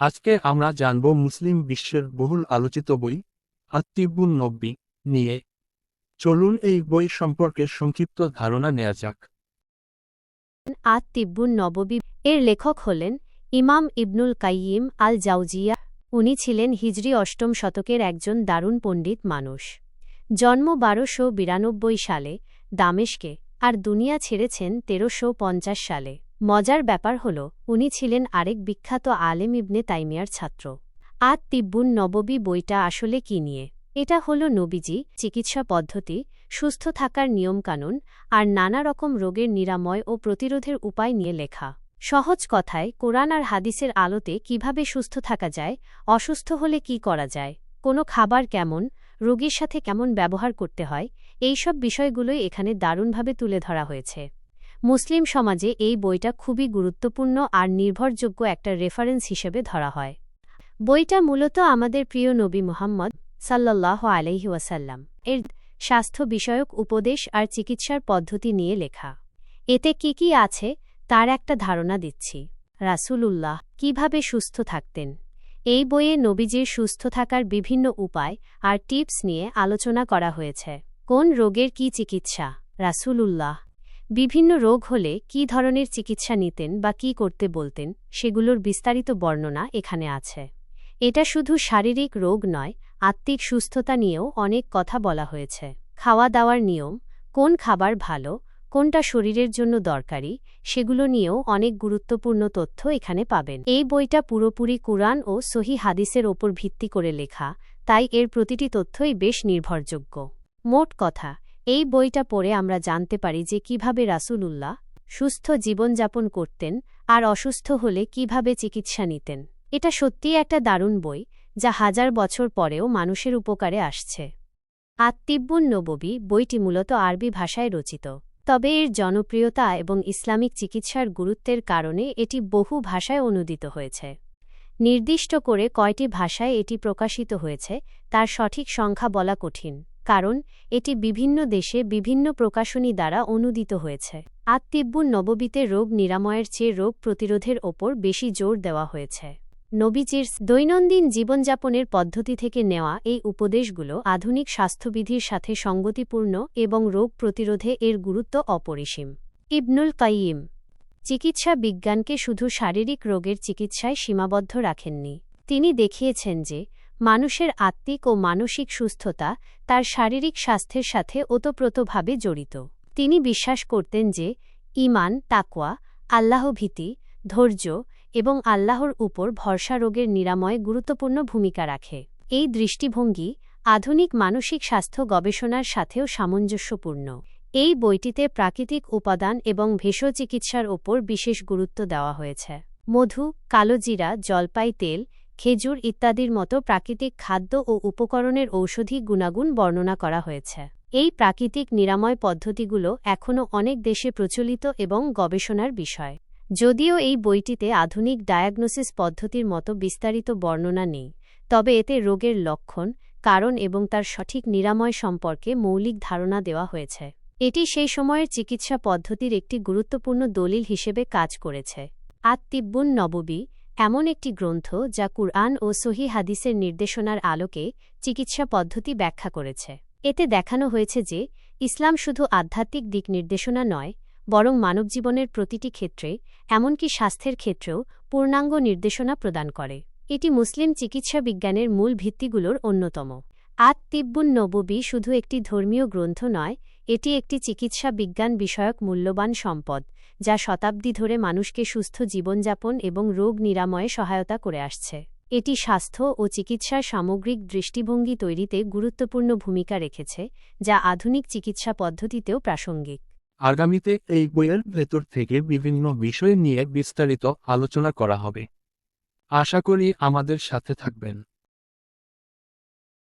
আজকে আমরা জানব মুসলিম বিশ্বের বহুল আলোচিত বই আত্মিবুল নব্বী, নিয়ে। চলুন এই বই সম্পর্কে সংক্ষিপ্ত ধারণা নেওয়া যাক। আত তিব্বুন নববী এর লেখক হলেন ইমাম ইবনুল কাইয়িম আল জাউজিয়া উনি ছিলেন হিজরি অষ্টম শতকের একজন দারুণ পণ্ডিত মানুষ। জন্ম বারোশো বিরানব্বই সালে দামেশকে, আর দুনিয়া ছেড়েছেন তেরোশো পঞ্চাশ সালে। মজার ব্যাপার হল, উনি ছিলেন আরেক বিখ্যাত আলেম ইবনে তাইমিয়ার ছাত্র। আত তিব্বুন নববী বইটা আসলে কি নিয়ে? এটা হল নবীজি, চিকিৎসা পদ্ধতি, সুস্থ থাকার নিয়মকানুন, আর নানা রকম রোগের নিরাময় ও প্রতিরোধের উপায় নিয়ে লেখা। সহজ কথায়, কোরআন আর হাদিসের আলোতে কীভাবে সুস্থ থাকা যায়, অসুস্থ হলে কি করা যায়, কোনো খাবার কেমন, রোগীর সাথে কেমন ব্যবহার করতে হয়, এইসব বিষয়গুলোই এখানে দারুণভাবে তুলে ধরা হয়েছে। মুসলিম সমাজে এই বইটা খুবই গুরুত্বপূর্ণ আর নির্ভরযোগ্য একটা রেফারেন্স হিসেবে ধরা হয়। বইটা মূলত আমাদের প্রিয় নবী মুহাম্মদ সাল্লাহ আলহি ওয়াসাল্লাম এর স্বাস্থ্য বিষয়ক উপদেশ আর চিকিৎসার পদ্ধতি নিয়ে লেখা। এতে কি কি আছে তার একটা ধারণা দিচ্ছি। রাসূলুল্লাহ কীভাবে সুস্থ থাকতেন? এই বইয়ে নবীজির সুস্থ থাকার বিভিন্ন উপায় আর টিপস নিয়ে আলোচনা করা হয়েছে। কোন রোগের কি চিকিৎসা? রাসূলুল্লাহ বিভিন্ন রোগ হলে কি ধরনের চিকিৎসা নিতেন বা কি করতে বলতেন, সেগুলোর বিস্তারিত বর্ণনা এখানে আছে। এটা শুধু শারীরিক রোগ নয়, আত্মিক সুস্থতা নিয়েও অনেক কথা বলা হয়েছে। খাওয়া দাওয়ার নিয়ম, কোন খাবার ভালো, কোনটা শরীরের জন্য দরকারি, সেগুলো নিয়েও অনেক গুরুত্বপূর্ণ তথ্য এখানে পাবেন। এই বইটা পুরোপুরি কুরআন ও সহি হাদিসের ওপর ভিত্তি করে লেখা, তাই এর প্রতিটি তথ্যই বেশ নির্ভরযোগ্য। মোট কথা এই বইটা পড়ে আমরা জানতে পারি যে কীভাবে রাসূলুল্লাহ সুস্থ জীবনযাপন করতেন আর অসুস্থ হলে কীভাবে চিকিৎসা নিতেন। এটা সত্যিই একটা দারুণ বই, যা হাজার বছর পরেও মানুষের উপকারে আসছে। আত্মিব্বুন নববী বইটি মূলত আরবি ভাষায় রচিত। তবে এর জনপ্রিয়তা এবং ইসলামিক চিকিৎসার গুরুত্বের কারণে এটি বহু ভাষায় অনুদিত হয়েছে। নির্দিষ্ট করে কয়টি ভাষায় এটি প্রকাশিত হয়েছে, তার সঠিক সংখ্যা বলা কঠিন। কারণ এটি বিভিন্ন দেশে বিভিন্ন প্রকাশনী দ্বারা অনুদিত হয়েছে। আত্মিব্বুন নববীতে রোগ নিরাময়ের চেয়ে রোগ প্রতিরোধের ওপর বেশি জোর দেওয়া হয়েছে। নবীজির দৈনন্দিন জীবনযাপনের পদ্ধতি থেকে নেওয়া এই উপদেশগুলো আধুনিক স্বাস্থ্যবিধির সাথে সঙ্গতিপূর্ণ এবং রোগ প্রতিরোধে এর গুরুত্ব অপরিসীম। ইবনুল কাইয়িম, চিকিৎসা বিজ্ঞানকে শুধু শারীরিক রোগের চিকিৎসায় সীমাবদ্ধ রাখেননি। তিনি দেখিয়েছেন যে মানুষের আত্মিক ও মানসিক সুস্থতা তার শারীরিক স্বাস্থ্যের সাথে ওতপ্রোতভাবে জড়িত। তিনি বিশ্বাস করতেন যে ইমান তাকওয়া, আল্লাহভীতি, ধৈর্য এবং আল্লাহর উপর ভরসা রোগের নিরাময়ে গুরুত্বপূর্ণ ভূমিকা রাখে। এই দৃষ্টিভঙ্গি আধুনিক মানসিক স্বাস্থ্য গবেষণার সাথেও সামঞ্জস্যপূর্ণ। এই বইটিতে প্রাকৃতিক উপাদান এবং ভেষজ চিকিৎসার ওপর বিশেষ গুরুত্ব দেওয়া হয়েছে। মধু, কালোজিরা, জলপাই তেল খেজুর ইত্যাদির মতো প্রাকৃতিক খাদ্য ও উপকরণের ঔষধি গুণাগুণ বর্ণনা করা হয়েছে। এই প্রাকৃতিক নিরাময় পদ্ধতিগুলো এখনও অনেক দেশে প্রচলিত এবং গবেষণার বিষয়। যদিও এই বইটিতে আধুনিক ডায়াগনোসিস পদ্ধতির মতো বিস্তারিত বর্ণনা নেই, তবে এতে রোগের লক্ষণ, কারণ এবং তার সঠিক নিরাময় সম্পর্কে মৌলিক ধারণা দেওয়া হয়েছে। এটি সেই সময়ের চিকিৎসা পদ্ধতির একটি গুরুত্বপূর্ণ দলিল হিসেবে কাজ করেছে। আত্মিব্বুন নববী এমন একটি গ্রন্থ যা কুরআন ও সহি হাদিসের নির্দেশনার আলোকে চিকিৎসা পদ্ধতি ব্যাখ্যা করেছে। এতে দেখানো হয়েছে যে, ইসলাম শুধু আধ্যাত্মিক দিক নির্দেশনা নয়, বরং মানবজীবনের প্রতিটি ক্ষেত্রে, এমনকি স্বাস্থ্যের ক্ষেত্রেও পূর্ণাঙ্গ নির্দেশনা প্রদান করে। এটি মুসলিম চিকিৎসা বিজ্ঞানের মূল ভিত্তিগুলোর অন্যতম। আত তিব্বুন নববী শুধু একটি ধর্মীয় গ্রন্থ নয় এটি একটি চিকিৎসা বিজ্ঞান বিষয়ক মূল্যবান সম্পদ, যা শতাব্দী ধরে মানুষকে সুস্থ জীবনযাপন এবং রোগ নিরাময়ে সহায়তা করে আসছে। এটি স্বাস্থ্য ও চিকিৎসার সামগ্রিক দৃষ্টিভঙ্গি তৈরিতে গুরুত্বপূর্ণ ভূমিকা রেখেছে, যা আধুনিক চিকিৎসা পদ্ধতিতেও প্রাসঙ্গিক। আগামীতে এই বইয়ের ভেতর থেকে বিভিন্ন বিষয় নিয়ে বিস্তারিত আলোচনা করা হবে। আশা করি আমাদের সাথে থাকবেন।